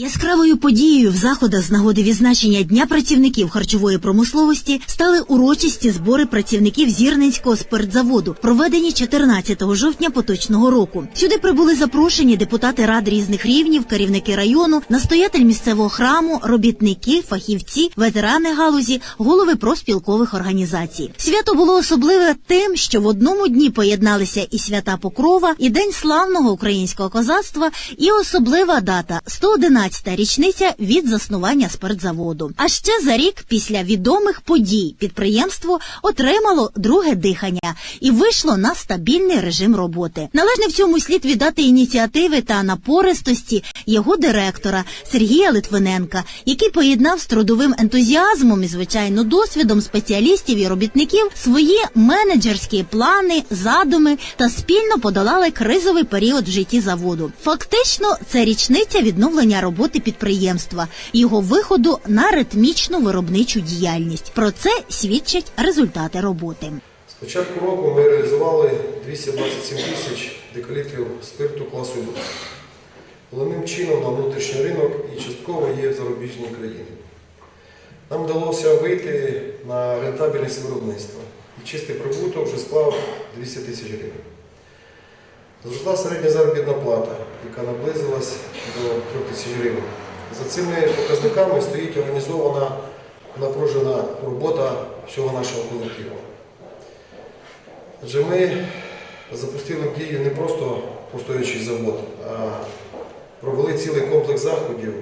Яскравою подією в заходах з нагоди відзначення Дня працівників харчової промисловості стали урочисті збори працівників Зірненського спиртзаводу, проведені 14 жовтня поточного року. Сюди прибули запрошені депутати рад різних рівнів, керівники району, настоятель місцевого храму, робітники, фахівці, ветерани галузі, голови профспілкових організацій. Свято було особливе тим, що в одному дні поєдналися і свята Покрова, і День славного українського козацтва, і особлива дата 111 річниця від заснування спиртзаводу. А ще за рік після відомих подій підприємство отримало друге дихання і вийшло на стабільний режим роботи. Належне в цьому слід віддати ініціативи та напористості його директора Сергія Литвиненка, який поєднав з трудовим ентузіазмом і звичайно досвідом спеціалістів і робітників свої менеджерські плани, задуми та спільно подолали кризовий період в житті заводу. Фактично, це річниця відновлення роботи підприємства, його виходу на ритмічну виробничу діяльність. Про це свідчать результати роботи. З початку року ми реалізували 227 тисяч декалітрів спирту класу люкс. Головним чином на внутрішній ринок і частково є в зарубіжні країни. Нам вдалося вийти на рентабельність виробництва. І чистий прибуток вже склав 200 тисяч гривень. Зросла середня заробітна плата, яка наблизилась до 3 тисяч гривень. За цими показниками стоїть організована напружена робота всього нашого колективу. Адже ми запустили в дію не просто постоячий завод, а провели цілий комплекс заходів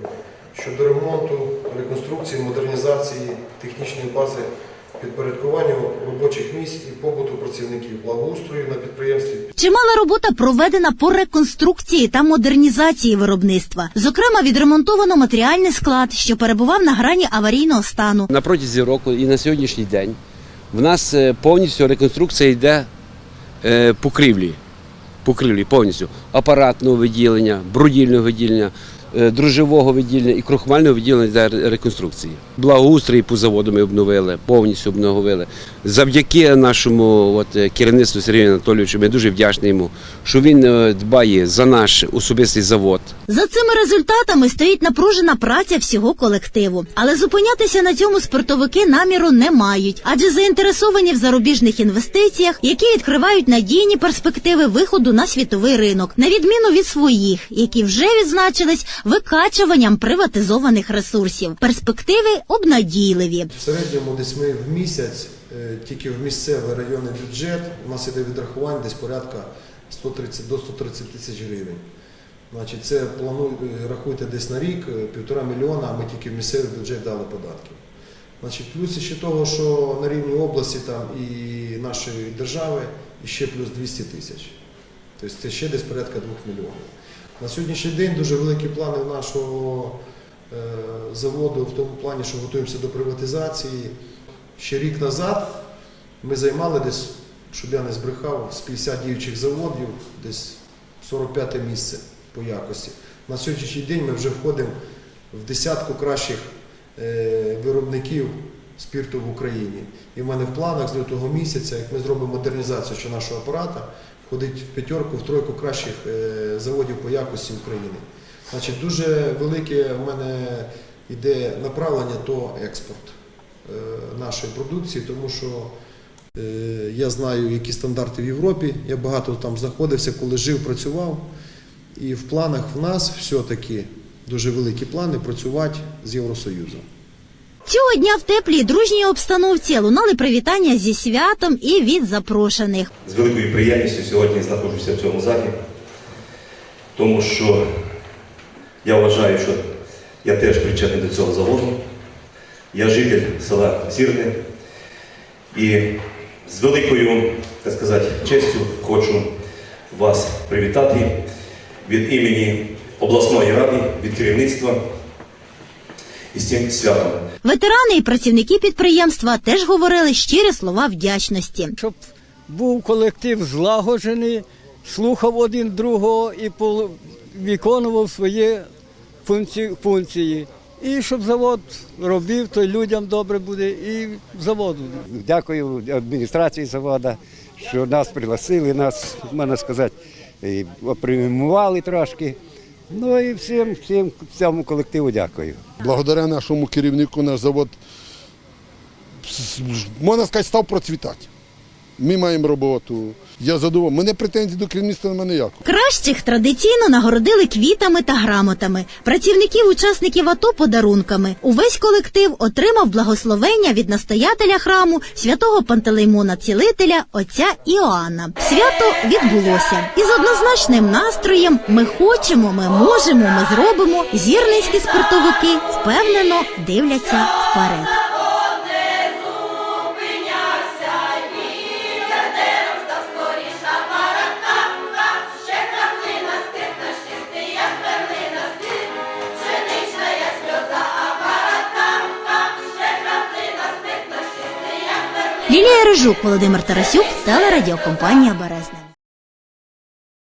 щодо ремонту, реконструкції, модернізації технічної бази, підпорядкуванню робочих місць і побуту працівників, благоустрою на підприємстві, Чимала робота проведена по реконструкції та модернізації виробництва. Зокрема, відремонтовано матеріальний склад, що перебував на грані аварійного стану. На протязі року і на сьогоднішній день в нас е, повністю реконструкція йде е, покрівлі. Покрівлі повністю апаратного відділення, брудільного відділення, е, дружевого відділення і крохмального відділення для реконструкції. Благоустрій по заводу ми обновили, повністю обновили. Завдяки нашому от, е, керівництву Сергію Анатолійовичу, ми дуже вдячні йому, що він е, дбає за наш особистий завод. За цими результатами стоїть напружена праця всього колективу. Але зупинятися на цьому спиртовики наміру не мають, адже заінтересовані в зарубіжних інвестиціях, які відкривають надійні перспективи виходу на світовий ринок, на відміну від своїх, які вже відзначились викачуванням приватизованих ресурсів. Перспективи обнадійливі. В середньому десь ми в місяць тільки в місцевий районний бюджет у нас іде відрахування десь порядка 130 до 130 тисяч гривень. Значить, це плану, е, рахуйте десь на рік, е, півтора мільйона, а ми тільки в місцевий бюджет дали податків. Значить, плюс ще того, що на рівні області там і нашої держави ще плюс 200 тисяч. Тобто це ще десь порядка 2 мільйонів. На сьогоднішній день дуже великі плани нашого е, заводу в тому плані, що готуємося до приватизації. Ще рік назад ми займали десь, щоб я не збрехав, з 50 діючих заводів, десь 45 місце по якості. На сьогоднішній день ми вже входимо в десятку кращих е, виробників спірту в Україні. І в мене в планах з лютого місяця, як ми зробимо модернізацію ще нашого апарата, входить в п'ятерку, в тройку кращих е, заводів по якості України. Значить, дуже велике в мене йде направлення то експорт нашої продукції, тому що е, я знаю, які стандарти в Європі. Я багато там знаходився, коли жив, працював. І в планах в нас все-таки дуже великі плани працювати з Євросоюзом. Цього дня в теплій дружній обстановці лунали привітання зі святом і від запрошених. З великою приємністю сьогодні знаходжуся в цьому залі, тому що я вважаю, що я теж причетний до цього заводу. Я житель села Зірне і з великою, так сказати, честю хочу вас привітати від імені обласної ради, від керівництва із цим святом. Ветерани і працівники підприємства теж говорили щирі слова вдячності. щоб був колектив злагоджений, слухав один другого і виконував свої функції. І щоб завод робив, то й людям добре буде, і заводу. Дякую адміністрації заводу, що нас пригласили, нас, можна сказати, і опрямували трошки. Ну і всім, всім цьому колективу дякую. Благодаря нашому керівнику наш завод, можна сказати, став процвітати. Ми маємо роботу. Я задоволений. Мене претензій до керівництва немає ніякого. Кращих традиційно нагородили квітами та грамотами, працівників учасників АТО подарунками. Увесь колектив отримав благословення від настоятеля храму святого Пантелеймона Цілителя отця Іоанна. Свято відбулося. І з однозначним настроєм ми хочемо, ми можемо, ми зробимо. Зірницькі спортовики впевнено дивляться вперед. Лілія Рижук, Володимир Тарасюк, телерадіокомпанія Березне.